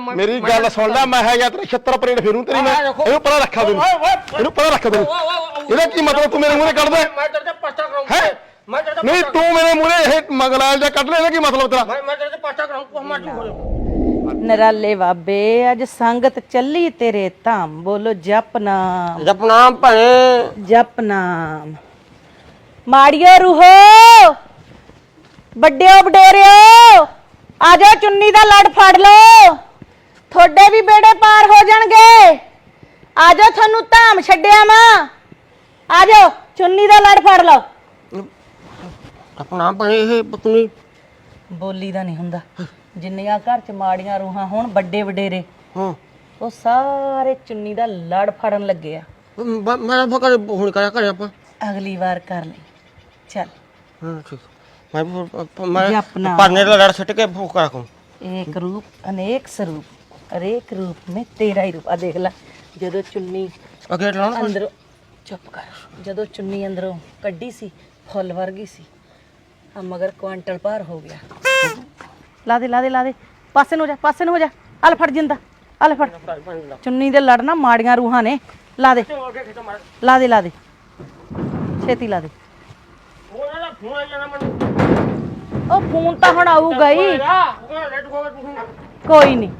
ਮੇਰੀ ਗੱਲ ਸੁਣ ਲੈ ਮੈਂ ਹੈਗਾ ਤੇਰੇ 76 ਪਰੇਡ ਫੇਰੂ ਤੇਰੀ ਮੈਂ। ਇਹਨੂੰ ਪਤਾ ਰੱਖਾ ਤੈਨੂੰ। ਇਹਨੂੰ ਪਤਾ ਰੱਖਾ ਤੈਨੂੰ। ਇਹਦਾ ਕੀ ਮਤਲਬ ਤੂੰ ਮੇਰੇ ਮੂਹਰੇ ਕੱਢਦਾ ਮੈਂ ਤੇਰੇ ਤੇ ਪਰਚਾ ਕਰਾਉਂਗਾ ਹੈ? ਮੈਂ ਤੇਰੇ ਤੇ ਨਹੀਂ ਤੂੰ ਮੇਰੇ ਮੂਹਰੇ ਇਹ ਮਗਲਾਲ ਜਿਹਾ ਕੱਢ ਲੈ ਇਹਦਾ ਕੀ ਮਤਲਬ ਤੇਰਾ? ਮੈਂ ਮੈਂ ਤੇਰੇ ਤੇ ਪਰਚਾ ਕਰਾਉਂਗਾ ਹੋ ਜਾਏ ਨਰਾਲੇ ਬਾਬੇ ਅੱਜ ਸੰਗਤ ਚੱਲੀ ਤੇਰੇ ਧਾਮ। ਬੋਲੋ ਜਪ ਨਾਮ। ਜਪਨਾ ਭਣੇ। ਜਪ ਨਾਮ। ਮਾੜੀਓ ਰੂਹੋ। ਵੱਡਿਓ ਵਡੇਰਿਓ ਆ ਜਾਓ ਚੁੰਨੀ ਦਾ ਲੜ ਫੜ ਲਓ। ਤੁਹਾਡੇ ਵੀ ਬੇੜੇ ਪਾਰ ਹੋ ਜਾਣਗੇ। ਆਜੋ ਤੁਹਾਨੂੰ ਧਾਮ ਛੱਡਿਆ ਮਾਂ। ਆਜੋ ਚੁੰਨੀ ਦਾ ਲੜ ਫੜ ਲਓ। ਆਪਣਾ ਬਣੇ ਇਹ ਪਤਨੀ। ਬੋਲੀ ਦਾ ਨਹੀਂ ਹੁੰਦਾ। ਜਿੰਨੀਆਂ ਘਰ 'ਚ ਮਾੜੀਆਂ ਰੂਹਾਂ ਹੋਣ ਵੱਡੇ ਵਡੇਰੇ ਹਾਂ। ਉਹ ਸਾਰੇ ਚੁੰਨੀ ਦਾ ਲੜ ਫੜਨ ਲੱਗੇ ਆ। ਮੈਂ ਫਕਰ ਹੁਣ ਕਰਿਆ ਕਰਿਆ ਆਪਾਂ। ਅਗਲੀ ਵਾਰ ਕਰ ਲਈ। ਚੱਲ। ਹਾਂ ਠੀਕ। ਮੈਂ ਪਰਨੇ ਦਾ ਲੜ ਸੱਟ ਕੇ ਫੋਕਾ ਕੋ ਏਕ ਰੂਪ ਅਨੇਕ ਸਰੂਪ। ਹਰੇਕ ਰੂਪ ਮੇ ਤੇਰਾ ਹੀ ਰੂਪ। ਆ ਦੇਖ ਲੈ ਜਦੋਂ ਚੁੰਨੀ ਅਗੇ ਲਾਉਣ ਅੰਦਰੋਂ ਚੁੱਪ ਕਰ। ਜਦੋਂ ਚੁੰਨੀ ਅੰਦਰੋਂ ਕੱਢੀ ਸੀ ਫੁੱਲ ਵਰਗੀ ਸੀ ਆ ਮਗਰ ਕੁਆਂਟਲ ਭਾਰ ਹੋ ਗਿਆ। ਲਾ ਦੇ ਲਾ ਦੇ ਲਾ ਦੇ। ਪਾਸੇ ਨੂੰ ਜਾ ਪਾਸੇ ਨੂੰ ਜਾ। ਹਲ ਫੜ ਜਿੰਦਾ ਹਲ ਫੜ। ਚੁੰਨੀ ਦੇ ਲੜਨਾ ਮਾੜੀਆਂ ਰੂਹਾਂ ਨੇ। ਲਾ ਦੇ। ਲਾ ਦੇ ਲਾ ਦੇ। ਛੇਤੀ ਲਾ ਦੇ। ਉਹ ਫੋਨ ਤਾਂ ਹੁਣ ਆਊਗਾ ਹੀ। ਕੋਈ ਨਹੀਂ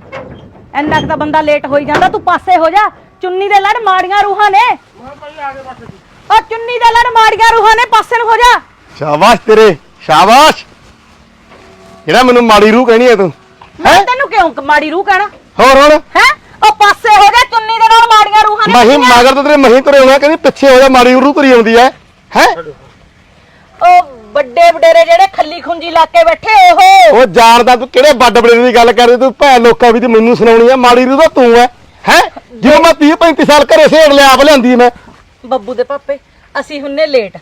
ਇੰਨਾ ਕੁ ਤਾਂ ਬੰਦਾ ਲੇਟ ਹੋਈ ਜਾਂਦਾ ਤੂੰ ਪਾਸੇ ਹੋ ਜਾ। ਚੁੰਨੀ ਦੇ ਲੜ ਮਾੜੀਆਂ ਰੂਹਾਂ ਨੇ। ਮੈਂ ਭਾਈ ਆ ਜੀ ਉਹ ਚੁੰਨੀ ਦੇ ਲੜ ਮਾੜੀਆਂ ਰੂਹਾਂ ਨੇ ਪਾਸੇ ਨੂੰ ਹੋ ਜਾ। ਸ਼ਾਬਾਸ਼ ਤੇਰੇ ਸ਼ਾਬਾਸ਼। ਜਿਹੜਾ ਮੈਨੂੰ ਮਾੜੀ ਰੂਹ ਕਹਿਣੀ ਹੈ ਤੂੰ? ਮੈਂ ਤੈਨੂੰ ਕਿਉਂ ਮਾੜੀ ਰੂਹ ਕਹਿਣਾ? ਹੋਰ ਹੁਣ? ਹੈ? ਉਹ ਪਾਸੇ ਹੋ ਜਾ ਚੁੰਨੀ ਦੇ ਨਾਲ ਮਾੜੀਆਂ ਰੂਹਾਂ ਨੇ। ਮਹੀਂ ਮਗਰ ਤਾਂ ਤੇਰੇ ਮਹੀਂ ਤੁਰੇ ਹੋਣਾ ਕਹਿੰਦੀ ਪਿੱਛੇ ਹੋ ਜਾ ਮਾੜੀ ਰੂਹ ਤੁਰੀ ਆਉਂਦੀ ਹੈ ਹੈ? ਵੱਡੇ ਵਡੇਰੇ ਜਿਹੜੇ ਖੱਲੀ ਖੁੰਜੀ ਲਾ ਕੇ ਬੈਠੇ ਉਹ ਉਹ ਜਾਣਦਾ ਤੂੰ ਕਿਹੜੇ ਵੱਡ ਬੜੇ ਦੀ ਗੱਲ ਕਰਦੀ ਤੂੰ ਭੈ ਲੋਕਾਂ ਵੀ ਤੇ ਮੈਨੂੰ ਸੁਣਾਉਣੀ ਆ ਮਾੜੀ ਰੂਹ ਤਾਂ ਤੂੰ ਹੈ ਹੈ? ਜਿਵੇਂ ਮੈਂ 30 35 ਸਾਲ ਘਰੇ ਸੇੜ ਲਿਆ ਆਪ ਲਿਆਂਦੀ ਮੈਂ। ਬੱਬੂ ਦੇ ਪਾਪੇ ਅਸੀਂ ਹੁੰਨੇ ਲੇਟ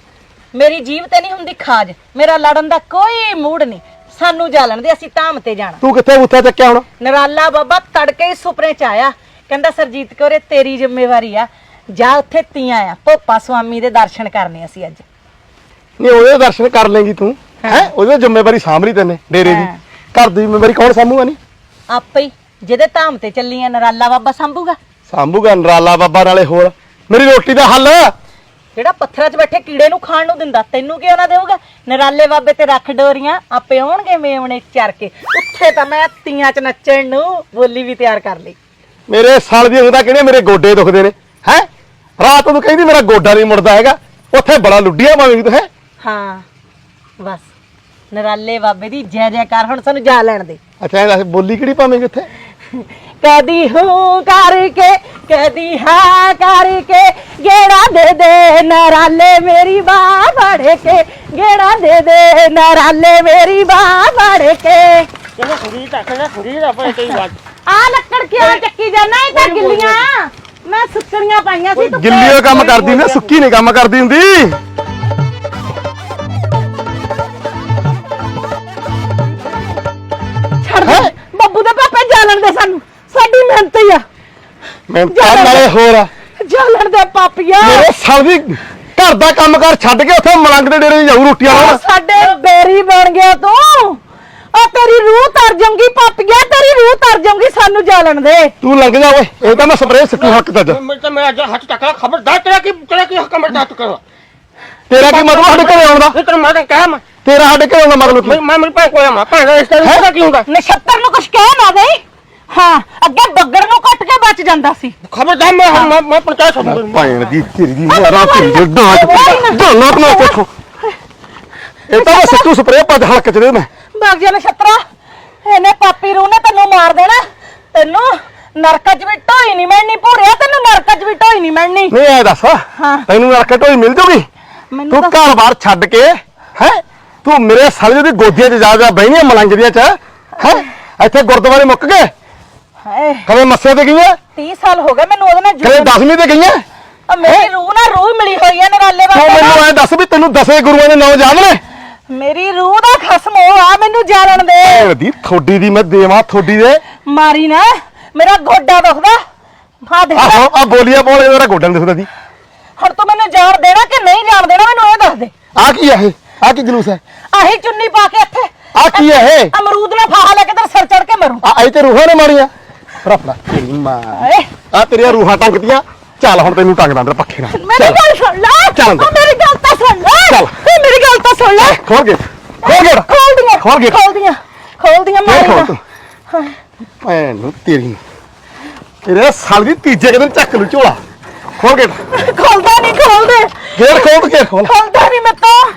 ਮੇਰੀ ਜੀਵ ਤੇ ਨਹੀਂ ਹੁੰਦੀ ਖਾਜ ਮੇਰਾ ਲੜਨ ਦਾ ਕੋਈ ਮੂਡ ਨਹੀਂ। ਸਾਨੂੰ ਜਾਲਣ ਦੇ ਅਸੀਂ ਧਾਮ ਤੇ ਜਾਣਾ। ਤੂੰ ਕਿੱਥੇ ਬੁੱਥਾ ਚੱਕਿਆ ਹੁਣ? ਨਰਾਲਾ ਬਾਬਾ ਤੜਕੇ ਹੀ ਸੁਪਨੇ ਚ ਆਇਆ। ਕਹਿੰਦਾ ਸਰਜੀਤ ਕੋਰੇ ਤੇਰੀ ਜ਼ਿੰਮੇਵਾਰੀ ਆ। ਜਾ ਉੱਥੇ ਤੀਆਂ ਆ ਭੋਪਾ ਸੁਆਮੀ ਦੇ ਦਰਸ਼ਨ ਕਰਨੇ ਅਸੀਂ ਅੱਜ। ਨਹੀਂ ਉਹਦੇ ਦਰਸ਼ਨ ਕਰ ਲੇਂਗੀ ਤੂੰ। ਹੈ। ਉਹਦੀ ਜ਼ਿੰਮੇਵਾਰੀ ਸਾਂਭ ਲਈ ਤੈਨੇ ਡੇਰੇ ਦੀ। ਘਰ ਦੀ ਜ਼ਿੰਮੇਵਾਰੀ ਕੌਣ ਸਾਂਭੂਗਾ ਨਹੀਂ ਆਪੇ ਹੀ ਜਿਹਦੇ ਧਾਮ ਤੇ ਚੱਲੀਆਂ ਨਰਾਲਾ ਬਾਬਾ ਸੰਭੂਗਾ। ਸਾਂਭੂਗਾ ਨਰਾਲਾ ਬਾਬਾ ਨਾਲੇ ਹੋਰ। ਮੇਰੀ ਰੋਟੀ ਦਾ ਹੱਲ। ਜਿਹੜਾ ਪੱਥਰਾਂ 'ਚ ਬੈਠੇ ਕੀੜੇ ਨੂੰ ਖਾਣ ਨੂੰ ਦਿੰਦਾ ਤੈਨੂੰ ਕਿਉਂ ਨਾ ਦੇਊਗਾ? ਨਰਾਲੇ ਬਾਬੇ ਤੇ ਰੱਖ ਡੋਰੀਆਂ ਆਪੇ ਆਉਣਗੇ ਮੇਵਣੇ ਚਰ ਕੇ। ਉੱਥੇ ਤਾਂ ਮੈਂ ਤੀਆਂ 'ਚ ਨੱਚਣ ਨੂੰ ਬੋਲੀ ਵੀ ਤਿਆਰ ਕਰ ਲਈ। ਮੇਰੇ ਸਾਲ ਦੀ ਹੁੰਦਾ ਕਿਹੜੇ ਮੇਰੇ ਗੋਡੇ ਦੁਖਦੇ ਨੇ। ਹੈ? ਰਾਤ ਨੂੰ ਕਹਿੰਦੀ ਮੇਰਾ ਗੋਡਾ ਨਹੀਂ ਮੁੜਦਾ ਹੈਗਾ। ਉੱਥੇ ਬੜਾ ਲੁੱਡੀਆਂ ਪਾਵੇਂਗੀ ਤੂੰ ਹੈ? ਹਾਂ ਬਸ। ਨਰਾਲੇ ਬਾਬੇ ਦੀ ਜੈ ਜੈਕਾਰ ਹੁਣ ਸਾਨੂੰ ਜਾ ਲੈਣ ਦੇ। ਅੱਛਾ ਇਹ ਦੱਸ ਬੋਲੀ ਕਿਹੜੀ ਪਾਵੇਂਗੀ ਉੱਥੇ ਕਦੀ ਹੂੰ ਕਰਕੇ ਕਦੀ ਹਾਂ ਕਰਕੇ ਗੇੜਾ ਦੇ ਦੇ ਨਰਾਲੇ ਮੇਰੀ ਬਾਹ ਫੜ ਕੇ ਗੇੜਾ ਦੇ ਦੇ ਨਰਾਲੇ ਮੇਰੀ ਬਾਹ ਫੜ ਕੇ। ਚਲੋ ਖੁਰੀ ਤਾਂ ਕਹਿੰਦਾ ਖੁਰੀ ਦਾ ਭਾਈ ਕਈ ਵਾਰ ਆ ਲੱਕੜ ਕਿਉਂ ਚੱਕੀ ਜਾਣਾ ਇਹ ਤਾਂ ਗਿੱਲੀਆਂ। ਮੈਂ ਸੁੱਕਣੀਆਂ ਪਾਈਆਂ ਸੀ ਤੂੰ ਗਿੱਲੀ ਉਹ ਕੰਮ ਕਰਦੀ ਨਾ ਸੁੱਕੀ ਨਹੀਂ ਕੰਮ ਕਰਦੀ ਹੁੰਦੀ। ਮੈਂ ਤਾਂ ਨਾਲੇ ਹੋਰ ਆ। ਜਾਲਣ ਦੇ ਪਾਪੀਆ। ਮੇਰੇ ਸਾਲ ਦੀ ਘਰ ਦਾ ਕੰਮ ਕਰ ਛੱਡ ਕੇ ਉੱਥੇ ਮਲੰਗ ਦੇ ਡੇਰੇ 'ਚ ਜਾਊ ਰੋਟੀਆਂ ਲਾਉਣ ਸਾਡੇ ਬੇਰੀ ਬਣ ਗਿਆ ਤੂੰ। ਉਹ ਤੇਰੀ ਰੂਹ ਤਰ ਜਾਊਂਗੀ ਪਾਪੀਆ ਤੇਰੀ ਰੂਹ ਤਰ ਜਾਊਂਗੀ ਸਾਨੂੰ ਜਾਲਣ ਦੇ। ਤੂੰ ਲੰਘ ਜਾ ਓਏ ਇਹ ਤਾਂ ਮੈਂ ਸਪਰੇਅ ਸਿੱਟੂ ਹੱਕ ਤੱਜ ਮੈਂ ਤਾਂ ਮੈਂ ਅੱਜ ਹੱਥ ਟੱਕਰਾ ਖਬਰਦਾਰ ਤੇਰਾ ਕੀ ਤੇਰਾ ਕੀ ਹੱਕ ਮੈਂ ਤੱਕ ਕਰਾਂ। ਤੇਰਾ ਕੀ ਮਤਲਬ ਸਾਡੇ ਘਰੇ ਆਉਣ ਦਾ? ਇਹ ਤੈਨੂੰ ਮੈਂ ਤਾਂ ਕਹਿ ਮੈਂ ਤੇਰਾ ਸਾਡੇ ਘਰੇ ਆਉਣ ਦਾ ਮਤਲਬ ਕੀ? ਮੈਂ ਮੈਂ ਮੇਰੀ ਭੈਣ ਕੋਲ ਆਵਾਂ। ਭੈਣ ਦਾ ਰਿਸ਼ਤਾ ਤੇਰਾ ਕੀ ਹੁੰਦਾ? ਨਛੱਤਰ ਨੂੰ ਕੁਛ ਕਹਿ ਨਾ ਦੇ। ਹਾਂ ਅੱਗੇ ਬੱਗਰ ਨੂੰ ਕੱਟ ਕੇ ਬਚ ਜਾਂਦਾ ਸੀ। ਖਬਰਦਾਰ ਮੈਂ ਹੁਣ- ਮੈਂ ਮੈਂ ਪੰਚਾਇਤ ਸਭ ਭੈਣ ਦੀ ਤੇਰੀ ਦੀ ਮਾਰਾ ਤੇਰੀ ਦੇ ਡਾਂਟ ਢੋਲਾ ਬਣਾ ਕੇ ਖੋ ਇਹ ਤਾਂ ਮੈਂ ਸਿੱਟੂ ਸਪਰੇਅ ਪੱਜ ਹਲਕ ਚ ਦੇ ਮੈਂ। ਭੱਗ ਜਾ ਨਛੱਤਰਾ ਇਹਨੇ ਪਾਪੀ ਰੂ ਨੇ ਤੈਨੂੰ ਮਾਰ ਦੇਣਾ। ਤੈਨੂੰ ਨਰਕ 'ਚ ਵੀ ਢੋਈ ਨਹੀਂ ਮਿਲਣੀ ਭੂਰਿਆ ਤੈਨੂੰ ਨਰਕ 'ਚ ਵੀ ਢੋਈ ਨਹੀਂ ਮਿਲਣੀ। ਨਹੀਂ ਐ ਦੱਸ। ਹਾਂ। ਤੈਨੂੰ ਰੱਖ ਢੋਈ ਮਿਲ ਜੂਗੀ? ਮੈਨੂੰ ਤੂੰ ਤਾਂ ਘਰ-ਬਾਰ ਛੱਡ ਕੇ ਹੈ? ਤੂੰ ਮੇਰੇ ਸਾਲੇ ਦੀ ਗੋਦੀਆਂ 'ਚ ਜਾ ਜਾ ਬਹਿਣੀਆਂ ਮਲੰਗ ਦੀਆਂ 'ਚ ਹੈ? ਇੱਥੇ ਗੁਰਦੁਆਰੇ ਮੁੱਕ ਗਏ? ਹਾਏ। ਕਦੇ ਮੱਸੇ ਤੇ ਗਈਆਂ? 30 ਸਾਲ ਹੋ ਗਏ ਮੈਨੂੰ ਉਹਦੇ ਨਾਲ ਕਦੇ ਜੁੜ 10ਵੀਂ ਤੇ ਗਈਆਂ? ਆ ਮੇਰੀ ਰੂਹ ਨਾਲ ਰੂਹ ਮਿਲੀ ਹੋਈ ਹੈ ਨਰਾਲੇ ਤੂੰ ਬਾਬੇ ਮੈਨੂੰ ਐ ਦੱਸ ਵੀ ਤੈਨੂੰ ਦਸੇ ਗੁਰੂਆਂ ਦੇ ਨਾਮ ਯਾਦ ਨੇ? ਮੇਰੀ ਰੂਹ ਦਾ ਖਸਮ ਉਹ ਆ ਮੈਨੂੰ ਜਾਲਣ ਦੇ। ਭੈਣ ਦੀ ਥੋਡੀ ਦੀ ਮੈਂ ਦੇਵਾਂ ਥੋਡੀ ਦੇ। ਮਾਰੀ ਨਾ ਮੇਰਾ ਗੋਡਾ ਦੁਖਦਾ। ਹਾਂ ਲੈ। ਆਹੋ ਆ ਬੋਲੀਆਂ ਬੋਲ ਮੇਰਾ ਗੋਡਾ ਨੀ ਦਿਖਦਾ ਦੀ ਹੁਣ ਤੂੰ ਮੈਨੂੰ ਜਾਣ ਦੇਣਾ ਕਿ ਨਹੀਂ ਜਾਣ ਦੇਣਾ ਮੈਨੂੰ ਇਹ ਦੱਸ ਦੇ। ਆ ਕੀ ਹੈ ਇਹ? ਆ ਕੀ ਜਲੂਸ ਹੈ? ਆਹੀ ਚੁੰਨੀ ਪਾ ਕੇ ਇੱਥੇ ਆ ਕੀ ਹੈ ਇਹ? ਅਮਰੂਦ ਨਾਲ ਫਾਹਾ ਲੈ ਕੇ ਤੇਰੇ ਸਿਰ ਚੜ ਕੇ ਮਰੂ। ਆ ਇਹ ਤੇ ਰੂਹਾਂ ਨੇ ਮਾਰੀਆਂ। ਫੜਾ ਫੜਾ ਤੇਰੀ ਮਾਂ। ਏ ਆ ਤੇਰੀਆਂ ਰੂਹਾਂ ਟੰਗਦੀਆਂ। ਚੱਲ ਹੁਣ ਤੈਨੂੰ ਟੰਗਦਾ ਅੰਦਰ ਪੱਖੇ ਨਾਲ। ਮੇਰੀ ਚੱਲ। ਗੱਲ ਸੁਣ ਲੈ। ਚੱਲ। ਅੰਦਰ। ਓ ਮੇਰੀ ਗੱਲ ਤਾਂ ਸੁਣ ਲੈ। ਚੱਲ। ਓ ਮੇਰੀ ਗੱਲ ਤਾਂ ਸੁਣ ਲੈ। ਖੋਲ ਗੇਟ। ਖੋਲ ਗੇਟ। ਖੋਲ ਦੀਆਂ ਖੋਲ ਗੇਟ। ਖੋਲ ਦੀਆਂ ਖੋਲ ਦੀਆਂ ਫੇਰ ਖੋਲ ਮਾਰੀ ਤੂੰ। ਭੈਣ ਨੂੰ ਤੇਰੀ ਨੂੰ ਤੇਰੇ ਸਾਲ ਦੀ ਤੀਜੇ ਕੁ ਦਿਨ ਚੱਕ ਲੂ ਝੋਲਾ। ਖੋਲ ਗੇਟ। ਖੋਲਦਾ ਨਹੀਂ ਖੋਲਦੇ। ਗੇਟ ਖੋਲ ਕੇ ਖੋਲ। ਖੋਲਦਾ ਨਹੀਂ ਮੈਂ ਤਾਂ।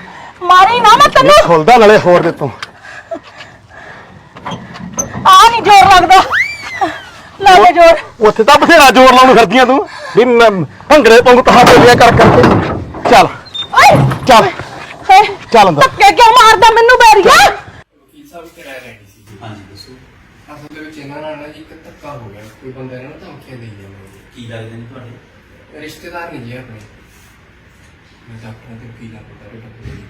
ਮਾਰੀ ਨਾ ਮੈਂ ਤੈਨੂੰ। ਇਹ ਖੋਲਦਾ ਨਾਲੇ ਹੋਰ ਦੇ ਤੂੰ। ਆ ਨਹੀਂ ਜ਼ੋਰ ਲੱਗਦਾ। ਲਾ ਦੇ ਜ਼ੋਰ। ਉੱਥੇ ਤਾਂ ਬਥੇਰਾ ਜ਼ੋਰ ਲਾਉਣ ਫਿਰਦੀਆਂ ਤੂੰ। ਵੀ ਮੈਂ ਭੰਗੜੇ ਪੰਗ ਤਹਾ ਬੋਲਿਆ ਕਰ ਕਰਕੇ। ਚੱਲ। ਓਏ। ਚੱਲ। ਹੇ ਚੱਲ ਅੰਦਰ। ਧੱਕੇ ਕਿਉਂ ਮਾਰਦਾ ਮੈਨੂੰ ਬੈਰੀਆ? ਵਕੀਲ ਸਾਹਿਬ ਕਿਰਾਇਆ ਲੈਣੀ ਸੀ ਹਾਂਜੀ ਦੱਸੋ। ਅਸਲ ਦੇ ਵਿੱਚ ਇਹਨਾਂ ਨਾਲ ਨਾ ਜੀ ਇੱਕ ਧੱਕਾ ਹੋ ਗਿਆ। ਕੋਈ ਬੰਦਾ ਇਹਨਾਂ ਨੂੰ ਧਮਕੀਆਂ ਦੇਈ ਜਾਂਦਾ ਜੀ ਕੀ ਲੱਗਦੇ ਨੇ ਤੁਹਾਡੇ? ਰਿਸ਼ਤੇਦਾਰ ਨਹੀਂ ਜੀ ਆਪਣੇ। ਮੈਂ ਡਾਕਟਰਾਂ ਤੇ ਵਕੀਲਾਂ ਕੋਲ ਤਾਂ ਡਾਕਟਰ ਜੀ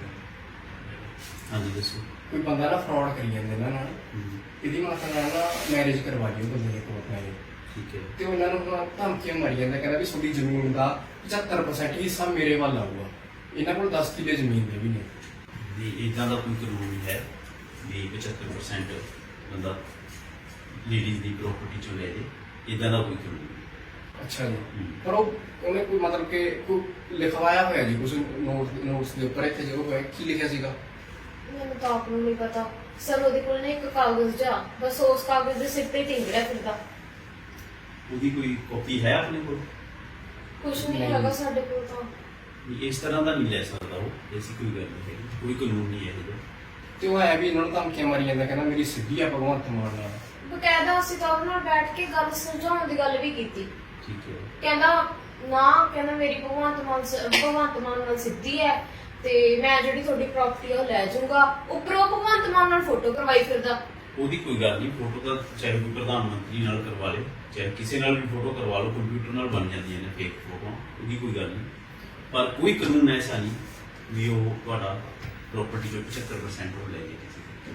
ਹਾਂਜੀ ਦੱਸੋ। ਕੋਈ ਬੰਦਾ ਨਾ ਫਰਾਡ ਕਰੀ ਜਾਂਦਾ ਇਹਨਾਂ ਨਾਲ ਇਹਦੀ ਮਾਤਾ ਨਾਲ ਨਾ ਮੈਰਿਜ ਕਰਵਾ ਲਈ ਉਹ ਬੰਦੇ ਨੇ ਕੋਰਟ ਨਾਲ ਠੀਕ ਹੈ। ਤੇ ਉਹਨਾਂ ਨੂੰ ਨਾ ਧਮਕੀਆਂ ਮਾਰੀ ਜਾਂਦਾ ਕਹਿੰਦਾ ਵੀ ਤੁਹਾਡੀ ਜ਼ਮੀਨ ਦਾ 75% ਹਿੱਸਾ ਮੇਰੇ ਵੱਲ ਆਊਗਾ। ਇਹਨਾਂ ਕੋਲ 10 ਕਿੱਲੇ ਜ਼ਮੀਨ ਦੇ ਵੀ ਨੇ। ਵੀ ਇਦਾਂ ਦਾ ਕੋਈ ਕਾਨੂੰਨ ਹੈ ਵੀ 75% ਬੰਦਾ ਲੇਡੀਜ਼ ਦੀ ਪ੍ਰਾਪਰਟੀ ਚੋਂ ਲੈ ਜੇ ਇਦਾਂ ਦਾ ਕੋਈ ਕਾਨੂੰਨ ਅੱਛਾ ਜੀ। ਪਰ ਉਹ ਉਹਨੇ ਕੋਈ ਮਤਲਬ ਕਿ ਕੋਈ ਲਿਖਵਾਇਆ ਹੋਇਆ ਜੀ ਕੁਝ ਨੋਟ ਨੋਟਸ ਦੇ ਉੱਪਰ ਇੱਥੇ ਜੋ ਹੋਇਆ ਕੀ ਲਿਖਿਆ ਸੀਗਾ? ਮੈਨੂੰ ਤਾਂ ਆਪ ਨੂੰ ਨਹੀਂ ਪਤਾ। ਸਰ ਉਹਦੇ ਕੋਲ ਨਾ ਇੱਕ ਕਾਗਜ਼ ਜਾ ਬਸ ਉਸ ਕਾਗਜ਼ ਦੇ ਸਿਰ ਤੇ ਟਿੰਗ ਰਿਹਾ ਫਿਰਦਾ। ਉਹਦੀ ਕੋਈ ਕਾਪੀ ਹੈ ਆਪਣੇ ਕੋਲ? ਕੁਝ ਨਹੀਂ ਨਹੀਂ। ਹੈਗਾ ਸਾਡੇ ਕੋਲ ਤਾਂ। ਵੀ ਇਸ ਤਰ੍ਹਾਂ ਦਾ ਨਹੀਂ ਲੈ ਸਕਦਾ ਉਹ। ਐਸੀ ਕੋਈ ਗੱਲ ਨਹੀਂ ਹੈ ਕੋਈ ਕਾਨੂੰਨ ਨਹੀਂ ਹੈ ਇਹਦਾ ਤੇ ਉਹ ਐ ਵੀ ਇਹਨਾਂ ਨੂੰ ਧਮਕੀਆਂ ਮਾਰੀ ਜਾਂਦਾ ਕਹਿੰਦਾ ਮੇਰੀ ਸਿੱਧੀ ਆ ਭਗਵੰਤ ਮਾਨ ਨਾਲ ਬਕਾਇਦਾ ਅਸੀਂ ਤਾਂ ਉਹਦੇ ਨਾਲ ਬੈਠ ਕੇ ਗੱਲ ਸੁਲਝਾਉਣ ਦੀ ਗੱਲ ਵੀ ਕੀਤੀ। ਠੀਕ ਹੈ। ਕਹਿੰਦਾ ਨਾ ਕਹਿੰਦਾ ਮੇਰੀ ਭਗਵੰਤ ਮਾਨ ਸ- ਭਗਵੰਤ ਮਾਨ ਨਾਲ ਸਿੱਧੀ ਹੈ। ਤੇ ਮੈਂ ਜਿਹੜੀ ਤੁਹਾਡੀ ਪ੍ਰਾਪਰਟੀ ਆ ਉਹ ਲੈ ਜਾਊਂਗਾ। ਉੱਪਰੋਂ ਭਗਵੰਤ ਮਾਨ ਨਾਲ ਫੋਟੋ ਕਰਵਾਈ ਫਿਰਦਾ। ਉਹਦੀ ਕੋਈ ਗੱਲ ਨਹੀਂ ਫੋਟੋ ਤਾਂ ਚਾਹੇ ਕੋਈ ਪ੍ਰਧਾਨ ਮੰਤਰੀ ਨਾਲ ਕਰਵਾ ਲੇ ਚਾਹੇ ਕਿਸੇ ਨਾਲ ਵੀ ਫੋਟੋ ਕਰਵਾ ਲਓ ਕੰਪਿਊਟਰ ਨਾਲ ਬਣ ਜਾਂਦੀਆਂ ਨੇ ਫੇਕ ਫੋਟੋਆਂ ਉਹਦੀ ਕੋਈ ਗੱਲ ਨਹੀਂ। ਪਰ ਕੋਈ ਕਾਨੂੰਨ ਐਸਾ ਨਹੀਂ ਵੀ ਉਹ ਤੁਹਾਡਾ ਪ੍ਰਾਪਰਟੀ ਚੋਂ 75% ਉਹ ਲੈ ਜੇ ਕਿਸੇ ਤੋਂ।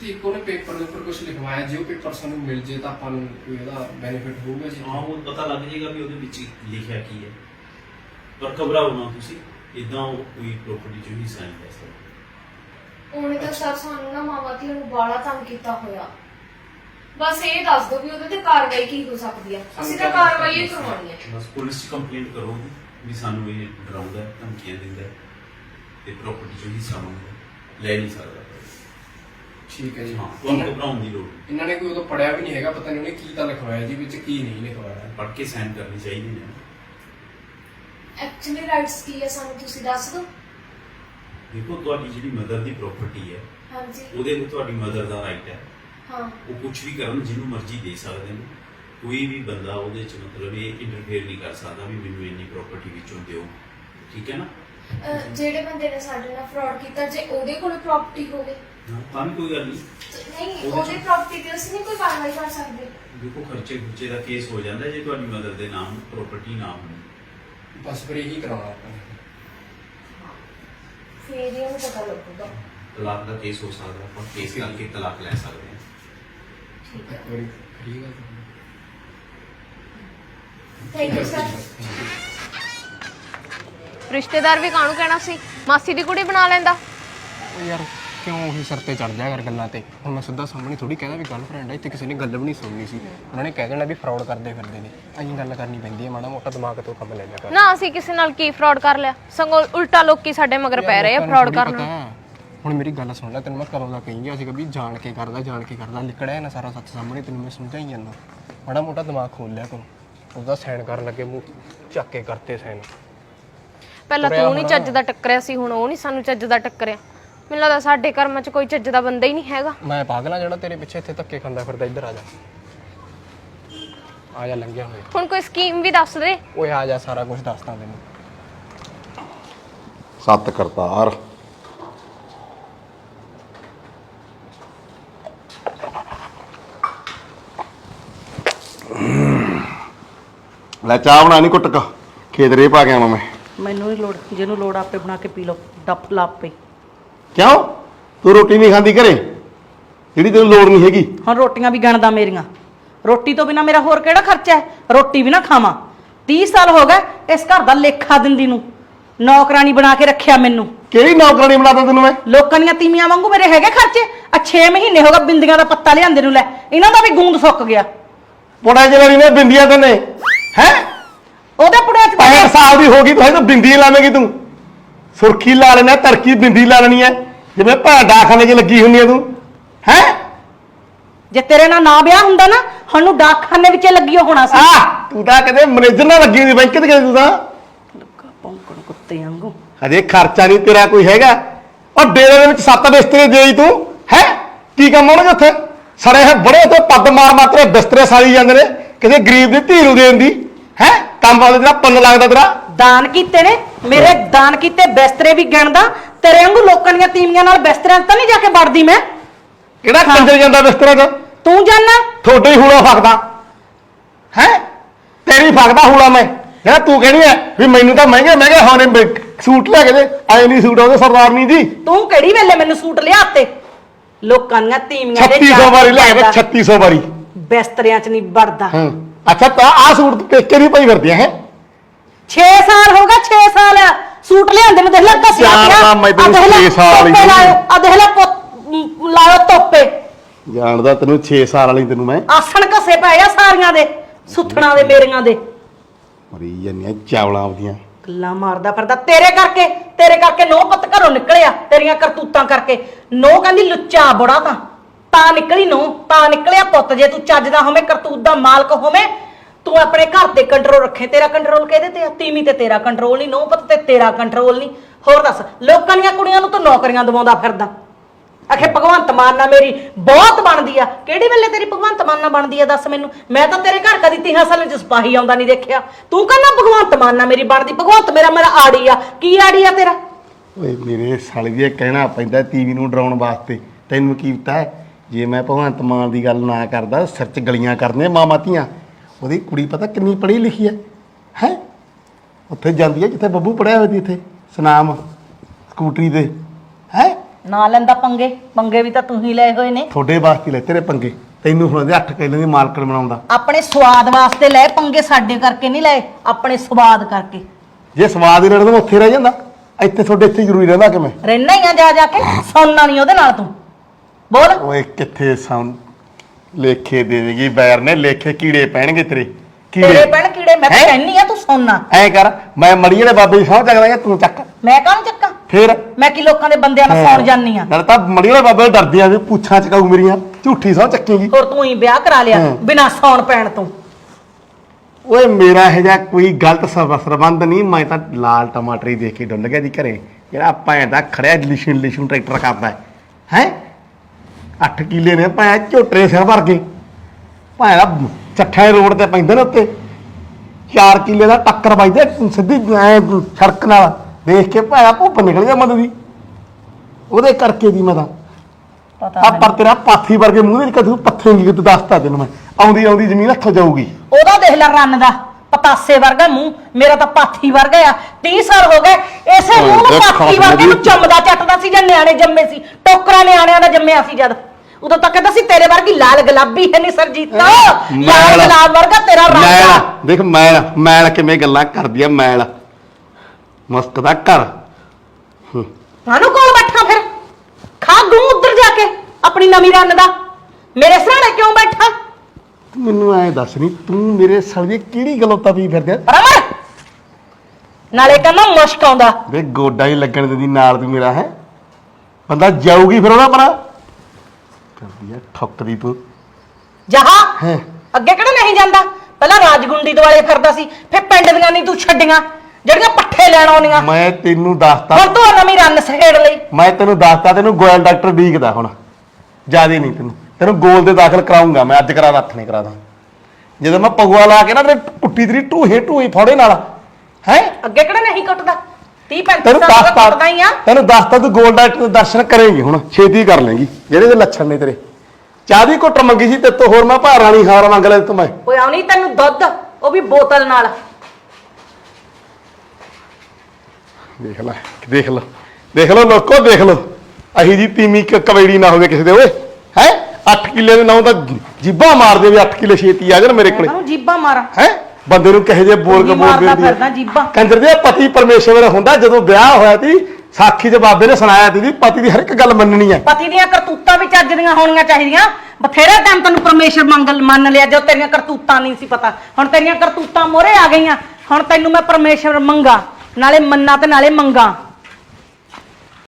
ਤੇ ਇੱਕ ਉਹਨੇ ਪੇਪਰ ਦੇ ਉੱਪਰ ਕੁਝ ਲਿਖਵਾਇਆ ਜੇ ਉਹ ਪੇਪਰ ਸਾਨੂੰ ਮਿਲ ਜੇ ਤਾਂ ਆਪਾਂ ਨੂੰ ਕੋਈ ਇਹਦਾ ਬੈਨੀਫਿਟ ਹੋਊਗਾ ਜੀ। ਹਾਂ ਉਹ ਪਤਾ ਲੱਗ ਜਾਏਗਾ ਵੀ ਉਹਦੇ ਵਿੱਚ ਲਿਖਿਆ ਕੀ ਹੈ। ਪਰ ਘਬਰਾਓ ਨਾ ਤੁਸੀਂ। ਇਦਾਂ ਉਹ ਕੋਈ ਪ੍ਰਾਪਰਟੀ ਚੋਂ ਨਹੀਂ ਲੈ ਸਕਦਾ? ਉਹਨੇ ਤਾਂ ਸਰ ਸਾਨੂੰ ਨਾ ਮਾਵਾਂ ਧੀਆਂ ਨੂੰ ਬਾਲਾ ਤੰਗ ਕੀਤਾ ਹੋਇਆ। ਬਸ ਇਹ ਦੱਸ ਦਿਓ ਵੀ ਉਹਦੇ ਤੇ ਕਾਰਵਾਈ ਕੀ ਹੋ ਸਕਦੀ ਆ। ਅਸੀਂ ਤਾਂ ਕਾਰਵਾਈ ਹੀ ਕਰਵਾਉਣੀ ਹੈ ਬਸ ਪੁਲਿਸ 'ਚ ਕੰਪਲੇਂਟ ਕਰੋ ਵੀ ਸਾਨੂੰ ਇਹ ਡਰਾਉਂਦਾ ਹੈ, ਧਮਕੀਆਂ ਦਿੰਦਾ ਹੈ ਤੇ ਪ੍ਰਾਪਰਟੀ ਚੋਂ ਮੰਗਦਾ ਲੈ ਨਹੀਂ ਸਕਦਾ। ਠੀਕ ਹੈ ਜੀ। ਹਾਂ ਤੁਹਾਨੂੰ ਘਬਰਾਉਣ ਦੀ ਲੋੜ ਨਹੀਂ। ਇਹਨਾਂ ਨੇ ਕੋਈ ਉਦੋਂ ਪੜਿਆ ਵੀ ਨਹੀਂ ਹੈਗਾ ਪਤਾ ਨਹੀਂ ਉਹਨੇ ਕੀ ਤਾਂ ਲਿਖਵਾਇਆ ਜੀ ਵਿੱਚ ਕੀ ਨਹੀਂ ਲਿਖਵਾਇਆ। ਪੜ੍ਹ ਕੇ ਸਾਈਨ ਕਰਨੀ ਚਾਹੀਦੀ ਐਕਚੁਅਲੀ ਰਾਈਟਸ ਕੀ ਹੈ ਸਾਨੂੰ ਤੁਸੀਂ ਦੱਸ ਦਿਓ? ਦੇਖੋ ਤੁਹਾਡੀ ਜਿਹੜੀ ਮਦਰ ਦੀ ਪ੍ਰਾਪਰਟੀ ਹੈ ਹਾਂਜੀ। ਉਹਦੇ ਤੇ ਤੁਹਾਡੀ ਮਦਰ ਦਾ ਰਾਈਟ ਹੈ। ਹਾਂ। ਉਹ ਕੁਝ ਵੀ ਕਰਨ ਜਿਹਨੂੰ ਮਰਜ਼ੀ ਦੇ ਸਕਦੇ ਨੇ। ਕੋਈ ਵੀ ਬੰਦਾ ਉਹਦੇ ਚ ਮਤਲਬ ਇਹ ਇੰਟਰਫੇਅਰ ਨਹੀਂ ਕਰ ਸਕਦਾ ਵੀ ਮੈਨੂੰ ਇੰਨੀ ਪ੍ਰਾਪਰਟੀ ਵਿੱਚੋਂ ਦਿਓ। ਠੀਕ ਹੈ ਨਾ? ਅਹ ਜਿਹੜੇ ਬੰਦੇ ਨੇ ਸਾਡੇ ਨਾਲ ਫਰਾਡ ਕੀਤਾ ਜੇ ਉਹਦੇ ਕੋਲ ਪ੍ਰਾਪਰਟੀ ਹੋਵੇ। ਹਾਂ, ਤਾਂ ਵੀ ਕੋਈ ਗੱਲ ਨਹੀਂ। ਨਹੀਂ ਉਹਦੇ ਚ- ਉਹਦੇ ਪ੍ਰਾਪਰਟੀ ਤੇ ਅਸੀਂ ਨਹੀਂ ਕੋਈ ਕਾਰਵਾਈ ਕਰ ਸਕਦੇ। ਦੇਖੋ ਖਰਚੇ ਖੁਰਚੇ ਦਾ ਕੇਸ ਹੋ ਜਾਂਦਾ ਜੇ ਤੁਹਾਡੀ ਮਦਰ ਦੇ ਨਾਮ ਪ੍ਰਾਪਰਟੀ ਨਾ ਹੋਵੇ। ਬਸ ਫਿਰ ਇਹੀ ਕਰਾਉਣਾ ਆਪਾਂ। ਨੇ। ਫੇਰ ਹੀ ਉਹਨੂੰ ਪਤਾ ਲੱਗੂਗਾ। ਤਲਾਕ ਦਾ ਕੇਸ ਹੋ ਸਕਦਾ ਆਪਾਂ ਕੇਸ ਕਰਕੇ ਤਲਾਕ ਲੈ ਸਕਦੇ ਹਾਂ। ਠੀਕ ਹੈ। ਇੱਕ ਵਾਰੀ ਕਰੀਏਗਾ ਥੈਂਕ ਯੂ ਸਰ ਰਿਸ਼ਤੇਦਾਰ ਵੀ ਕਾਹਨੂੰ ਕਹਿਣਾ ਸੀ? ਮਾਸੀ ਦੀ ਕੁੜੀ ਬਣਾ ਲੈਂਦਾ। ਉਹ ਯਾਰ ਕਿਉਂ ਉਹੀ ਸਿਰ ਤੇ ਚੜ ਜਾ ਕਰ ਗੱਲਾਂ ਤੇ? ਹੁਣ ਮੈਂ ਸਿੱਧਾ ਸਾਹਮਣੇ ਥੋੜੀ ਕਹਿਦਾ ਵੀ ਗਰਲਫ੍ਰੈਂਡ ਹੈ ਇੱਥੇ ਕਿਸੇ ਨੇ ਗੱਲ ਵੀ ਨਹੀਂ ਸੁਣਨੀ ਸੀ। ਉਹਨਾਂ ਨੇ ਕਹਿ ਦੇਣਾ ਵੀ ਫਰਾਡ ਕਰਦੇ ਫਿਰਦੇ ਨੇ। ਐਂ ਗੱਲ ਕਰਨੀ ਪੈਂਦੀ ਹੈ ਮਾੜਾ ਮੋਟਾ ਦਿਮਾਗ ਤੋਂ ਕੰਮ ਲੈ ਲਿਆ ਕਰ। ਨਾ ਅਸੀਂ ਕਿਸੇ ਨਾਲ ਕੀ ਫਰਾਡ ਕਰ ਲਿਆ? ਸੰਗੋ ਉਲਟਾ ਲੋਕੀ ਸਾਡੇ ਮਗਰ ਪੈ ਰਹੇ ਆ ਫਰਾਡ ਕਰਨ। ਹੁਣ ਮੇਰੀ ਗੱਲ ਸੁਣ ਲੈ ਤੈਨੂੰ ਮੈਂ ਕਦੋਂ ਦਾ ਕਹੀ ਗਿਆ ਸੀਗਾ ਵੀ ਜਾਣ ਕੇ ਕਰਦਾ ਜਾਣ ਕੇ ਕਰਦਾ ਲਿਕੜਿਆ ਨਾ ਸਾਰਾ ਸੱਚ ਸਾਹਮਣੇ ਤੈਨੂੰ ਮੈਂ ਸਮਝਾਈ ਜਾਂਦਾ। ਮਾੜਾ ਮੋਟਾ ਦਿਮਾਗ ਖੋਲ ਲਿਆ ਕਰੋ। ਉਹਦਾ ਸਾਈਨ ਕਰਨ ਲੱਗੇ ਮੂੰਹ ਚੱਕ ਕੇ ਕਰਤੇ ਸਾਈਨ ਪਹਿਲਾਂ ਤੂੰ ਨਹੀਂ। ਚੱਜ ਦਾ ਟੱਕਰਿਆ ਸੀ ਹੁਣ ਉਹ ਨਹੀਂ ਸਾਨੂੰ ਚੱਜ ਦਾ ਟੱਕਰਿਆ। ਮੈਨੂੰ ਲੱਗਦਾ ਸਾਡੇ ਕਰਮਾਂ 'ਚ ਕੋਈ ਚੱਜ ਦਾ ਬੰਦਾ ਹੀ ਨਹੀਂ ਹੈਗਾ। ਮੈਂ ਪਾਗਲਾ ਜਿਹੜਾ ਤੇਰੇ ਪਿੱਛੇ ਇੱਥੇ ਧੱਕੇ ਖਾਂਦਾ ਫਿਰਦਾ ਇੱਧਰ ਆ ਜਾ। ਆ ਜਾ ਲੰਘਿਆ ਹੋਇਆ। ਹੁਣ ਕੋਈ ਸਕੀਮ ਵੀ ਦੱਸ ਦੇ। ਓਏ ਆ ਜਾ ਸਾਰਾ ਕੁਝ ਦੱਸਦਾ ਤੈਨੂੰ। ਸਤ ਕਰਤਾਰ। ਲੈ ਚਾਹ ਬਣਾ ਨਹੀਂ ਕੁੱਟਕ ਖੇਤ ਰੇ ਪਾ ਕੇ ਆਵਾਂ ਮੈਂ। ਮੈਨੂੰ ਨਹੀਂ ਲੋੜ ਜਿਹਨੂੰ ਲੋੜ ਆਪੇ ਬਣਾ ਕੇ ਪੀ ਲਓ। ਡੱਪ ਲਾਪੇ। ਕਿਉਂ? ਤੂੰ ਰੋਟੀ ਨਹੀਂ ਖਾਂਦੀ ਘਰੇ? ਜਿਹੜੀ ਤੈਨੂੰ ਲੋੜ ਨਹੀਂ ਹੈਗੀ। ਹੁਣ ਰੋਟੀਆਂ ਵੀ ਗਣਦਾ ਮੇਰੀਆਂ। ਰੋਟੀ ਤੋਂ ਬਿਨਾ ਮੇਰਾ ਹੋਰ ਕਿਹੜਾ ਖਰਚਾ ਹੈ? ਰੋਟੀ ਵੀ ਨਾ ਖਾਵਾਂ। 30 ਸਾਲ ਹੋ ਗਏ ਇਸ ਘਰ ਦਾ ਲੇਖਾ ਦਿੰਦੀ ਨੂੰ। ਨੌਕਰਾਨੀ ਬਣਾ ਕੇ ਰੱਖਿਆ ਮੈਨੂੰ। ਕਿਹੜੀ ਨੌਕਰਾਨੀ ਬਣਾਦਾ ਤੈਨੂੰ ਮੈਂ? ਲੋਕਾਂ ਦੀਆਂ ਤੀਵੀਆਂ ਵਾਂਗੂ ਮੇਰੇ ਹੈਗੇ ਖਰਚੇ? ਆ 6 ਮਹੀਨੇ ਹੋ ਗਏ ਬਿੰਦੀਆਂ ਦਾ ਪੱਤਾ ਲਿਆਂਦੇ ਨੂੰ ਲੈ। ਇਹਨਾਂ ਦਾ ਵੀ ਗੂੰਦ ਸੁੱਕ ਗਿਆ। ਪੁੜਾ ਜਲਣੀ ਨੇ ਬਿੰਦੀਆਂ ਤੇ ਨੇ ਹੈ? ਉਹਦੇ ਪੁੜੇ ਚ 65 ਸਾਲ ਦੀ ਹੋ ਗਈ ਤੂੰ ਹਜੇ ਤਾਂ ਬਿੰਦੀ ਲਾਵੇਂਗੀ ਤੂੰ। ਸੁਰਖੀ ਲਾ ਲੈਣਾ ਤਰਕੀ ਬਿੰਦੀ ਲਾ ਲੈਣੀ ਹੈ। ਜਿਵੇਂ ਭੈਣ ਡਾਕਖਾਨੇ 'ਚ ਲੱਗੀ ਹੁੰਨੀ ਹੈ ਤੂੰ। ਹੈ? ਜੇ ਤੇਰੇ ਨਾਲ ਨਾ ਵਿਆਹ ਹੁੰਦਾ ਨਾ ਹੁਣ ਨੂੰ ਡਾਕਖਾਨੇ ਵਿੱਚ ਲੱਗੀ ਹੋਣਾ ਸੀ। ਆ ਤੂੰ ਤਾਂ ਕਦੇ ਮੈਨੇਜਰ ਨਾਲ ਲੱਗੀ ਹੁੰਦੀ ਬੈਂਕ ਤੇ ਕਿਤੇ ਤੂੰ ਤਾਂ। ਪੌਂਕਣ ਕੁੱਤੇ ਵਾਂਗੂ। ਹਜੇ ਖਰਚਾ ਨਹੀਂ ਤੇਰਾ ਕੋਈ ਹੈਗਾ। ਉਹ ਡੇਰੇ ਦੇ ਵਿੱਚ ਸੱਤ ਬਿਸਤਰੇ ਦੇਈ ਤੂੰ। ਹੈ? ਕੀ ਕੰਮ ਆਉਣਗੇ ਉੱਥੇ? ਸੜੇ ਹੈ ਬੜੇ ਤੇ ਪੱਦ ਮਾਰ ਮਾਰ ਤੇਰੇ ਬਿਸਤਰੇ ਸਾਰੀ ਜਾਂਦੇ ਨੇ। ਕਿਸੇ ਗਰੀਬ ਦੀ ਧੀ ਨੂੰ ਦੇਣ ਦੀ। ਹੈ? ਕੰਮ ਵਾਲੇ ਤੇਰਾ ਪੁੰਨ ਲੱਗਦਾ ਤੇਰਾ। ਦਾਨ ਕੀਤੇ ਨੇ। ਮੇਰੇ ਦਾਨ ਕੀਤੇ ਬਿਸਤਰੇ ਵੀ ਗਿਣਦਾ ਤੇਰੇ ਵਾਂਗੂ ਲੋਕਾਂ ਦੀਆਂ ਤੀਵੀਆਂ ਨਾਲ ਬਿਸਤਰਿਆਂ 'ਚ ਤਾਂ ਨਹੀਂ ਜਾ ਕੇ ਵੜਦੀ ਮੈਂ। ਕਿਹੜਾ ਕੰਜਰ ਜਾਂਦਾ ਬਿਸਤਰੇ ਤੇ ਤੂੰ ਤੁਹਾਡੇ ਹੀ ਹੂਲਾ ਫੱਕਦਾ। ਹੈ? ਤੇਰੀ ਫੱਕਦਾ ਹੂਲਾ ਮੈਂ। ਜਿਹੜਾ ਤੂੰ ਕਹਿਣੀ ਹੈ ਵੀ ਮੈਨੂੰ ਤਾਂ ਮਹਿੰਗੇ ਮਹਿੰਗੇ ਹੋਣੇ ਬ- ਸੂਟ ਲੈ ਕੇ ਦੇ। ਆਏ ਨਹੀਂ ਸੂਟ ਉਹਦੇ ਸਰਦਾਰਨੀ ਜੀ ਤੂੰ ਕਿਹੜੀ ਵੇਲੇ ਮੈਨੂੰ ਸੂਟ ਲਿਆਤੇ ਲੋਕਾਂ ਦੀਆਂ ਤੀਵੀਆਂ ਦੇ 3600 ਵਾਰੀ ਲੈ ਕੇ ਵੜਦਾ। 3600 ਵਾਰੀ। ਬਿਸਤਰਿਆਂ 'ਚ ਨਹੀਂ ਵੜਦਾ। ਹਾਂ। ਅੱਛਾ ਤਾਂ ਆ ਸੂਟ ਤੂੰ ਪੇਕੇ ਨਹੀਂ ਪਾਈ ਫਿਰਦੀ ਹੈ? 6 ਸਾਲ ਹੋ ਗਏ 6 ਸਾਲ ਸੂਟ ਲਿਆਂਦੇ ਨੂੰ। ਦੇਖ ਲੈ ਕੱਸਿਆ ਚਾਰ ਤਾਂ ਮੈਂ ਤੈਨੂੰ ਛੇ ਸਾਲ ਹੀ ਲਾਇਓ। ਆ ਦੇਖ ਲੈ ਪੁੱਤ, ਲਾਇਓ ਤੋਪੇ ਜਾਣਦਾ ਤੈਨੂੰ 6 ਸਾਲ ਵਾਲੀ ਤੈਨੂੰ ਮੈਂ। ਆਸਣ ਘਸੇ ਪਏ ਆ ਸਾਰੀਆਂ ਦੇ ਸੁੱਥਣਾ ਦੇ ਮੇਰੀਆਂ ਦੇ। ਮਰੀ ਜੰਨੀਆਂ ਚਾਵਲਾਂ ਆਪਦੀਆਂ। ਗੱਲਾਂ ਮਾਰਦਾ ਫਿਰਦਾ। ਤੇਰੇ ਕਰਕੇ ਤੇਰੇ ਕਰਕੇ ਨੋ ਪੁੱਤ ਘਰੋਂ ਨਿਕਲਿਆ ਤੇਰੀਆਂ ਕਰਤੂਤਾਂ ਕਰਕੇ। ਨੋ ਕਹਿੰਦੀ ਲੁੱਚਾ ਬੜਾ ਤਾਂ। ਤਾਂ ਨਿਕਲੀ ਨੋ ਤਾਂ ਨਿਕਲਿਆ ਪੁੱਤ। ਜੇ ਤੂੰ ਚੱਜਦਾ ਹੋਵੇਂ ਕਰਤੂਤ ਦਾ ਮਾਲਕ ਹੋਵੇਂ ਤੂੰ ਆਪਣੇ ਘਰ ਤੇ ਕੰਟਰੋਲ ਰੱਖੇ, ਤੇਰਾ ਕੰਟਰੋਲ ਕਿਹਦੇ ਤੇ ਆ, ਤੀਵੀਂ ਤੇ ਤੇਰਾ ਕੰਟਰੋਲ ਨਹੀਂ ਨੋ ਪੁੱਤ ਤੇ ਤੇਰਾ ਕੰਟਰੋਲ ਨਹੀਂ। ਹੋਰ ਦੱਸ, ਲੋਕਾਂ ਦੀਆਂ ਕੁੜੀਆਂ ਨੂੰ ਤੂੰ ਨੌਕਰੀਆਂ ਦਵਾਉਂਦਾ ਫਿਰਦਾ। ਆਖੇ, ਭਗਵੰਤ ਮਾਨ ਨਾਲ ਮੇਰੀ ਬਹੁਤ ਬਣਦੀ ਆ। ਕਿਹੜੀ ਵੇਲੇ ਤੇਰੀ ਭਗਵੰਤ ਮਾਨ ਨਾਲ ਬਣਦੀ ਆ, ਦੱਸ ਮੈਨੂੰ? ਮੈਂ ਤਾਂ ਤੇਰੇ ਘਰ ਕਦੀ ਤੀਹਾਂ ਸਾਲਾਂ ਚ ਸਿਪਾਹੀ ਆਉਂਦਾ ਨਹੀਂ ਦੇਖਿਆ। ਤੂੰ ਕਹਿੰਦਾ ਭਗਵੰਤ ਮਾਨ ਨਾਲ ਮੇਰੀ ਬਣਦੀ। ਭਗਵੰਤ, ਮੇਰਾ ਮੇਰਾ ਆੜੀ ਆ। ਕੀ ਆੜੀ ਆ ਤੇਰਾ? ਓਏ, ਮੇਰੇ ਸਾਲੀ ਦੇ ਕਹਿਣਾ ਪੈਂਦਾ ਟੀਵੀ ਨੂੰ ਡਰਾਉਣ ਵਾਸਤੇ। ਤੈਨੂੰ ਕੀ ਪਤਾ ਹੈ, ਜੇ ਮੈਂ ਭਗਵੰਤ ਮਾਨ ਦੀ ਗੱਲ ਨਾ ਕਰਦਾ, ਸਿਰ 'ਚ ਗਲੀਆਂ ਕਰਨੇ ਮਾਮਾ ਧੀਆਂ। ਉਹਦੀ ਕੁੜੀ ਪਤਾ ਕਿੰਨੀ ਪੜ੍ਹੀ ਲਿਖੀ ਹੈ ਹੈ? ਉੱਥੇ ਜਾਂਦੀ ਹੈ ਜਿੱਥੇ ਬੱਬੂ ਪੜਿਆ ਹੋਇਆ ਸੀ ਇੱਥੇ ਸੁਨਾਮ ਸਕੂਟਰੀ ਤੇ ਹੈ? ਨਾ ਲੈਂਦਾ ਪੰਗੇ ਪੰਗੇ ਵੀ ਤਾਂ ਤੂੰ ਹੀ ਲਏ ਹੋਏ ਨੇ। ਤੁਹਾਡੇ ਵਾਸਤੇ ਲੈ ਤੇਰੇ ਪੰਗੇ। ਤੈਨੂੰ ਹੁਣ ਦੇ 8 ਕਿੱਲੇ ਦੀ ਮਾਲਕਣ ਬਣਾਉਂਦਾ ਆਪਣੇ ਸਵਾਦ ਵਾਸਤੇ ਲਏ ਪੰਗੇ ਸਾਡੇ ਕਰਕੇ ਨਹੀਂ ਲਏ ਆਪਣੇ ਸਵਾਦ ਕਰਕੇ। ਜੇ ਸਵਾਦ ਹੀ ਤਾਂ ਮੈਂ ਉੱਥੇ ਰਹਿ ਜਾਂਦਾ। ਇੱਥੇ ਤੁਹਾਡੇ ਇੱਥੇ ਜ਼ਰੂਰੀ ਰਹਿੰਦਾ ਕਿ ਮੈਂ ਰਹਿਣਾ ਹੀ ਆ ਜਾ ਜਾ ਕੇ ਸੌਣਾ ਨਹੀਂ ਉਹਦੇ ਨਾਲ ਤੂੰ। ਬੋਲ। ਓਏ ਕਿੱਥੇ ਸੌਂ ਲੇਖੇ ਦੇ ਦੇਗੀ ਬੈਰ ਨੇ ਲੇਖੇ ਕੀੜੇ ਪੈਣਗੇ ਤੇਰੇ। ਤੇਰੇ ਪੈਣ ਕੀੜੇ ਮੈਂ ਹੈਂ? ਕਹਿੰਨੀ ਆ ਤੂੰ ਸੌਣਾ ਐ ਕਰ ਮੈਂ ਮੜੀ ਵਾਲੇ ਬਾਬੇ ਦੀ ਚੱਕਦਾ ਜਾਂ ਤੂੰ ਚੱਕ। ਮੈਂ ਕਾਹਨੂੰ ਚੱਕਾਂ? ਫੇਰ? ਮੈਂ ਕੀ ਲੋਕਾਂ ਦੇ ਬੰਦਿਆਂ ਨਾਲ ਸੌਣ ਜਾਨੀ ਆ? ਨਾਲ ਤਾਂ ਮੜੀ ਵਾਲੇ ਬਾਬੇ ਡਰਦੀ ਆ ਵੀ ਪੁੱਛਾਂ ਚਕਾਉ ਮੇਰੀਆਂ ਝੂਠੀ ਸਹੁੰ ਚੱਕੇਗੀ। ਹੋਰ ਤੂੰ ਹੀ ਵਿਆਹ ਕਰਾ ਲਿਆ ਹਾਂ। ਬਿਨਾਂ ਸੌਣ ਪੈਣ ਤੋਂ। ਓਏ ਮੇਰਾ ਇਹ ਜਿਹਾ ਕੋਈ ਗਲਤ ਸਬ- ਸੰਬੰਧ ਨਹੀਂ ਮੈਂ ਤਾਂ ਲਾਲ ਟਮਾਟਰ ਹੀ ਦੇਖ ਕੇ ਡੁੱਲ ਗਿਆ ਜੀ ਘਰੇ। ਜਿਹੜਾ ਭੈਣ ਦਾ ਖੜਿਆ ਲਿਸ਼ਣ ਲਿਸ਼ਣ ਟਰੈਕਟਰ ਕਰਦਾ ਹੈ। ਹੈ? 8 ਕਿੱਲੇ ਨੇ ਭੈਣ ਝੋਟਰੇ ਸਿਰ ਭਰ ਕੇ। ਦਾ ਚੱਠਾ ਰੋਡ ਤੇ ਪੈਂਦੇ ਨੇ ਉੱਤੇ 4 ਕਿੱਲੇ ਦਾ ਟੱਕਰ ਵੱਜਦੇ ਸਿੱਧੀ ਐਂ ਸੜਕ ਨਾਲ ਦੇਖ ਕੇ ਭੈਣ ਭੁੱਪ ਨਿਕਲ ਗਿਆ ਮਨ ਦੀ। ਉਹਦੇ ਕਰਕੇ ਦੀ ਮੈਂ ਤਾਂ। ਪਤਾ ਆ ਪਰ ਤੇਰਾ ਪਾਥੀ ਵਰਗੇ ਮੂੰਹ ਦੇ ਵਿੱਚ ਕਦੋਂ ਪੱਥੇਂਗੀ ਕਿ ਤੂੰ ਦੱਸਤਾ ਤੈਨੂੰ ਮੈਂ। ਆਉਂਦੀ ਆਉਂਦੀ ਜ਼ਮੀਨ ਹੱਥੋਂ ਜਾਊਗੀ। ਉਹਦਾ ਦੇਖ ਲੈ ਰੰਨ ਦਾ ਪਤਾਸੇ ਵਰਗਾ ਮੂੰਹ। ਮੇਰਾ ਤਾਂ ਪਾਥੀ ਵਰਗਾ ਆ। 30 ਸਾਲ ਹੋ ਗਏ ਇਸੇ ਮੂੰਹ ਨੂੰ ਦੇਖ ਪਾਥੀ ਵਰਗੇ ਨੂੰ। ਚਮਦਾ ਚੱਟਦਾ ਸੀ ਜਾਂ ਨਿਆਣੇ ਜੰਮੇ ਸੀ। ਟੋਕਰਾ ਨਿਆਣਿਆਂ ਦਾ ਜੰਮਿਆ ਸੀ ਜਦ। ਉਦੋਂ ਤਾਂ ਕਹਿੰਦਾ ਸੀ ਤੇਰੇ ਵਰਗੀ ਲਾਲ ਗੁਲਾਬੀ ਹੈ ਨਹੀਂ ਸਰਜੀਤ। ਲਾਲ ਮੈਲ। ਗੁਲਾਬ ਵਰਗਾ ਤੇਰਾ ਰੰਗ ਮੈਲ। ਦੇਖ ਮੈਲ। ਮੈਲ ਕਿਵੇਂ ਗੱਲਾਂ ਕਰਦੀ ਆ ਮੈਲ। ਮਸਤ ਦਾ ਘਰ। ਕਾਹਨੂੰ ਕੋਲ ਬੈਠਾ ਫਿਰ। ਖਾ ਗੂੰ ਉੱਧਰ ਜਾ ਕੇ ਆਪਣੀ ਨਵੀਂ ਰੰਨ ਦਾ। ਮੇਰੇ ਸਰਾਣੇ ਕਿਉਂ ਬੈਠਾ? ਤੂੰ ਮੈਨੂੰ ਐ ਦੱਸ ਨਹੀਂ ਤੂੰ ਮੇਰੇ ਸਾਲ ਦੀ ਕਿਹੜੀ ਗੱਲੋਂ ਤਪੀ ਫਿਰਦੇ ਨਾਲੇ ਕਹਿੰਦਾ ਮੁਸ਼ਕ ਆਉਂਦਾ। ਵੇ ਗੋਡਾ ਹੀ ਲੱਗਣ ਦਿੰਦੀ ਨਾਲ ਤੂੰ ਮੇਰਾ ਹੈ? ਬੰਦਾ ਜਾਊਗੀ ਫਿਰ ਉਹਦਾ ਪਰਾ ਕਰਦੀ ਆ ਠੱਕਦੀ ਤੂੰ ਜਹਾ? ਹੈ। ਅੱਗੇ ਕਿਹੜਾ ਨਹੀਂ ਜਾਂਦਾ? ਪਹਿਲਾਂ ਰਾਜਗੁੰਡੀ ਦੁਆਲੇ ਫਿਰਦਾ ਸੀ ਫਿਰ ਪਿੰਡ ਦੀਆਂ ਨਹੀਂ ਤੂੰ ਛੱਡੀਆਂ ਜਿਹੜੀਆਂ ਪੱਠੇ ਲੈਣ ਆਉਣੀਆਂ। ਮੈਂ ਤੈਨੂੰ ਦੱਸਤਾ। ਹੁਣ ਤੂੰ ਨਵੀਂ ਰੰਨ ਸਹੇੜ ਲਈ। ਮੈਂ ਤੈਨੂੰ ਦੱਸਤਾ ਤੈਨੂੰ ਗੋਇਲ ਡਾਕਟਰ ਡੀਕਦਾ ਹੁਣ। ਜਿਆਦੇ ਨਹੀਂ ਤੈਨੂੰ। ਤੈਨੂੰ ਗੋਲ ਦੇ ਦਾਖਲ ਕਰਾਉਂਗਾ ਮੈਂ ਅੱਜ ਕਰਾ ਰੱਥ ਨਹੀਂ ਕਰਾਦਾ ਜਦੋਂ ਮੈਂ ਪਗੂਆ ਲਾ ਕੇ ਨਾ ਤੇਰੇ ਪੁੱਟੀ ਤੇਰੀ ਟੂਹੇ ਟੂਹੇ ਫੋੜੇ ਨਾਲ ਹੈ? ਅੱਗੇ ਕਿਹੜਾ ਨਹੀਂ ਕੁੱਟਦਾ? 30 35 ਤੈਨੂੰ ਸਾਲ ਦਾ ਦੱਸਤਾ ਕੁੱਟਦਾ ਹੀ ਆ। ਤੈਨੂੰ ਦੱਸਤਾ ਤੂੰ ਗੋਲ ਦੇ ਦਰਸ਼ਨ ਕਰੇਂਗੀ ਹੁਣ ਛੇਤੀ ਕਰ ਲੇਂਗੀ। ਜਿਹੜੇ ਦੇ ਲੱਛਣ ਨੇ ਤੇਰੇ। ਚਾਹ ਦੀ ਘੁੱਟ ਮੰਗੀ ਸੀ ਤੇ ਤੋਂ ਹੋਰ ਮੈਂ ਭਾਰ ਵਾਲੀ ਹਾਰ ਮੰਗ ਲੈ ਤੂੰ ਮੈਂ। ਓਏ ਆਉਣੀ ਤੈਨੂੰ ਦੁੱਧ ਉਹ ਵੀ ਬੋਤਲ ਨਾਲ। ਦੇਖ ਲੈ ਦੇਖ ਲਓ ਦੇਖ ਲਓ ਲੋਕੋ ਦੇਖ ਲਓ ਅਹੀ ਜੀ ਤੀਮੀ ਕ- ਕਵੇੜੀ ਨਾ ਹੋਵੇ ਕਿਸੇ ਦੇ ਓਏ। ਹੈ? 8 ਕਿੱਲੇ ਦੇ ਨਾਂ ਤਾਂ ਜੀਬਾਂ ਮਾਰਦੇ ਵੀ 8 ਕਿੱਲੇ ਛੇਤੀ ਆ ਜਾਣ ਮੇਰੇ ਕੋਲੇ। ਜੀਬਾਂ ਮਾਰਾਂ। ਹੈ? ਬੰਦੇ ਨੂੰ ਕਹੇ ਜੇ ਬੋਲ ਕੇ ਬੋਲ ਮਾਰਦਾ ਦੇ ਫਿਰਦਾ ਜੀਬਾਂ। ਕੰਜਰ ਦੇ ਪਤੀ ਪਰਮੇਸ਼ਵਰ ਹੁੰਦਾ ਜਦੋਂ ਵਿਆਹ ਹੋਇਆ ਸੀ ਸਾਖੀ ਦੇ ਬਾਬੇ ਨੇ ਸੁਣਾਇਆ ਵੀ ਪਤੀ ਦੀ ਹਰ ਇੱਕ ਗੱਲ ਮੰਨਣੀ ਹੈ ਪਤੀ ਦੀਆਂ ਕਰਤੂਤਾਂ ਵੀ ਚੱਜ ਦੀਆਂ ਹੋਣੀਆਂ ਚਾਹੀਦੀਆਂ। ਬਥੇਰਾ ਟਾਈਮ ਤੈਨੂੰ ਪਰਮੇਸ਼ਰ ਮੰਗਲ ਮੰਨ ਲਿਆ ਜੋ ਤੇਰੀਆਂ ਕਰਤੂਤਾਂ ਨਹੀਂ ਸੀ ਪਤਾ। ਹੁਣ ਤੇਰੀਆਂ ਕਰਤੂਤਾਂ ਮੋਰੇ ਆ ਗਈਆਂ। ਹੁਣ ਤੈਨੂੰ ਮੈਂ ਪਰਮੇਸ਼ਰ ਮੰਗਾ ਨਾਲੇ ਮੰਨਾ ਤੇ ਨਾਲੇ ਮੰਗਾ।